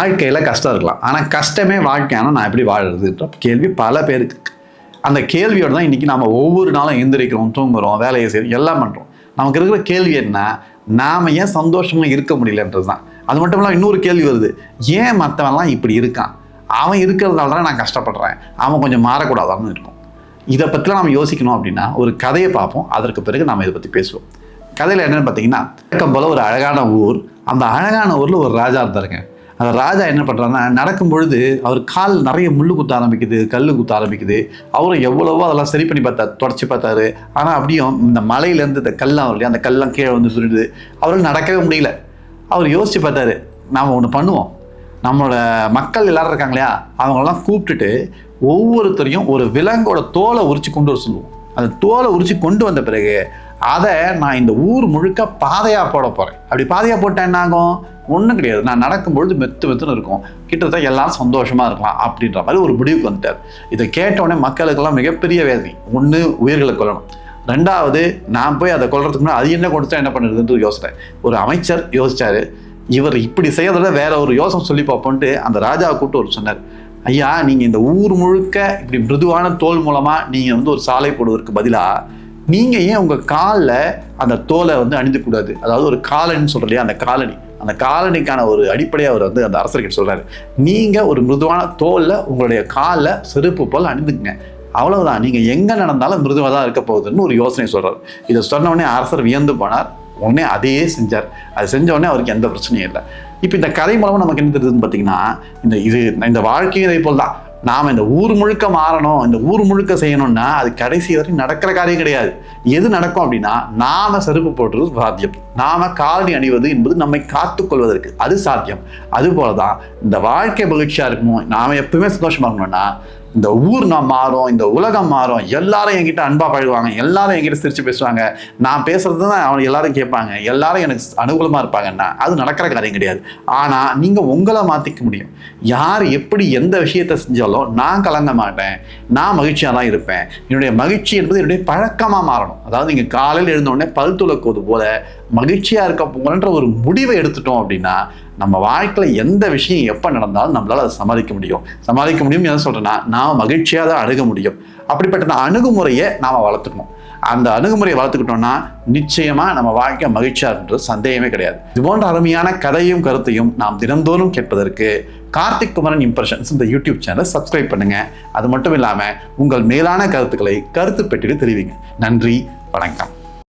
வாழ்க்கையில் கஷ்டம் இருக்கலாம். ஆனால் கஷ்டமே வாழ்க்கையான நான் எப்படி வாழறதுன்ற கேள்வி பல பேருக்கு அந்த கேள்வியோடு தான் இன்றைக்கி நம்ம ஒவ்வொரு நாளும் எந்திரிக்கிறோம் தூங்குறோம் வேலையை செய்கிறோம் எல்லாம் பண்ணுறோம் நமக்கு இருக்கிற கேள்வி என்ன? நாம் ஏன் சந்தோஷமாக இருக்க முடியலன்றது தான். அது மட்டும் இல்லாமல் இன்னொரு கேள்வி வருது. ஏன் மற்றவன்லாம் இப்படி இருக்கான்? அவன் இருக்கிறதால தான் நான் கஷ்டப்படுறேன். அவன் கொஞ்சம் மாறக்கூடாதான்னு இருக்கும். இதை பற்றிலாம் நம்ம யோசிக்கணும் அப்படின்னா ஒரு கதையை பார்ப்போம். அதற்கு பிறகு நம்ம இதை பற்றி பேசுவோம். கதையில் என்னென்னு பார்த்தீங்கன்னா வழக்கம் போல் ஒரு அழகான ஊர். அந்த அழகான ஊரில் ஒரு ராஜா இருந்தாருங்க. அந்த ராஜா என்ன பண்ணுறாருன்னா நடக்கும் பொழுது அவர் கால் நிறைய முள்ளு குத்த ஆரம்பிக்குது கல் குத்த ஆரம்பிக்குது. அவரும் எவ்வளவோ அதெல்லாம் சரி பண்ணி பார்த்தாரு தொடச்சி பார்த்தாரு. ஆனால் அப்படியும் இந்த மலையிலேருந்து இந்த கல்லாம் வரும் இல்லையா அந்த கல்லாம் கீழே வந்து சுருடுது அவரால் நடக்கவே முடியல. அவர் யோசிச்சு பார்த்தாரு நாம் ஒன்று பண்ணுவோம். நம்மளோட மக்கள் எல்லாரும் இருக்காங்க இல்லையா அவங்களெல்லாம் கூப்பிட்டுட்டு ஒவ்வொருத்தரையும் ஒரு விலங்கோட தோலை உரிச்சு கொண்டு வர சொல்லுவோம். அந்த தோலை உரிச்சு கொண்டு வந்த பிறகு அதை நான் இந்த ஊர் முழுக்க பாதையாக போட போகிறேன் அப்படி பாதையாக போட்டேன் என்னாகும்? ஒன்றும் கிடையாது. நான் நடக்கும்பொழுது மெத்து மெத்துன்னு இருக்கும். கிட்டத்தட்ட எல்லாரும் சந்தோஷமாக இருக்கலாம் அப்படின்ற மாதிரி ஒரு முடிவுக்கு வந்துட்டார். இதை கேட்டவுடனே மக்களுக்கெல்லாம் மிகப்பெரிய வேதனை. ஒன்று உயிர்களை கொல்லணும். ரெண்டாவது நான் போய் அதை கொள்றதுக்கு முன்னாடி அது என்ன கொடுத்தா என்ன பண்ணுறதுன்னு யோசனை. ஒரு அமைச்சர் யோசிச்சார். இவர் இப்படி செய்யறத வேற ஒரு யோசனை சொல்லி பார்ப்போன்ட்டு அந்த ராஜாவை கூப்பிட்டு ஒரு சொன்னார். ஐயா நீங்கள் இந்த ஊர் முழுக்க இப்படி மிருதுவான தோல் மூலமாக நீங்கள் வந்து ஒரு சாலை போடுவதற்கு பதிலாக நீங்கள் ஏன் உங்கள் காலில் அந்த தோலை வந்து அணிந்துக்கூடாது? அதாவது ஒரு காலனின்னு சொல்கிற இல்லையா அந்த காலனி அந்த காலனிக்கான ஒரு அடிப்படையாக அவர் வந்து அந்த அரசர்கிட்ட சொல்கிறாரு நீங்கள் ஒரு மிருதுவான தோலில் உங்களுடைய காலில் செருப்பு போல் அணிந்துக்குங்க. அவ்வளவுதான். நீங்கள் எங்கே நடந்தாலும் மிருதுவாக தான் இருக்க போகுதுன்னு ஒரு யோசனை சொல்கிறார் இதை சொன்ன உடனே அரசர் வியந்து போனார். உடனே அதையே செஞ்சார். அது செஞ்ச உடனே அவருக்கு எந்த பிரச்சனையும் இல்லை. இப்போ இந்த கதை மூலமாக நமக்கு என்ன தெரியுதுன்னு பார்த்தீங்கன்னா இந்த இது இந்த வாழ்க்கையும் இதே போல் தான். நாம் இந்த ஊர் முழுக்க மாறணும் இந்த ஊர் முழுக்க செய்யணும்னா அது கடைசி வரைக்கும் நடக்கிற காரியம் கிடையாது. எது நடக்கும் அப்படின்னா நாம செருப்பு போடுறது சாத்தியம். நாம காலனி அணிவது என்பது நம்மை காத்துக்கொள்வதற்கு அது சாத்தியம். அதுபோல தான் இந்த வாழ்க்கை மகிழ்ச்சியாக இருக்கணும் நாம் எப்பவுமே சந்தோஷமாக இருக்கணும்னா இந்த ஊர் நான் மாறும் இந்த உலகம் மாறும். எல்லாரும் என்கிட்ட அன்பாக பழகுவாங்க. எல்லாரும் என்கிட்ட சிரித்து பேசுவாங்க. நான் பேசுறது தான் அவங்க எல்லாரும் கேட்பாங்க. எல்லாரும் எனக்கு அனுகூலமாக இருப்பாங்கன்னா அது நடக்கிற காரியம் கிடையாது. ஆனால் நீங்கள் உங்களை மாற்றிக்க முடியும். யார் எப்படி எந்த விஷயத்தை செஞ்சாலும் நான் கலங்க மாட்டேன். நான் மகிழ்ச்சியாக தான் இருப்பேன். என்னுடைய மகிழ்ச்சி என்பது என்னுடைய பழக்கமாக மாறணும். அதாவது நீங்கள் காலையில் எழுந்தோடனே பல் துளக்குவது போல மகிழ்ச்சியாக இருக்க போகிறன்ற ஒரு முடிவை எடுத்துட்டோம் அப்படின்னா நம்ம வாழ்க்கையில் எந்த விஷயம் எப்போ நடந்தாலும் நம்மளால் அதை சமாளிக்க முடியும். சமாளிக்க முடியும் என்ன சொல்கிறேன்னா நாம் மகிழ்ச்சியாக தான் அணுக முடியும். அப்படிப்பட்ட அணுகுமுறையை நாம் வளர்த்துக்கணும். அந்த அணுகுமுறையை வளர்த்துக்கிட்டோம்னா நிச்சயமாக நம்ம வாழ்க்கை மகிழ்ச்சியாக என்ற சந்தேகமே கிடையாது. இது போன்ற அருமையான கதையும் கருத்தையும் நாம் தினந்தோறும் கேட்பதற்கு கார்த்திக் குமரன் இம்ப்ரெஷன்ஸ் இந்த யூடியூப் சேனலை சப்ஸ்கிரைப் பண்ணுங்க. அது மட்டும் இல்லாமல் உங்கள் மேலான கருத்துக்களை கருத்து பெட்டிட்டு தெரிவிங்க. நன்றி và lành mạnh.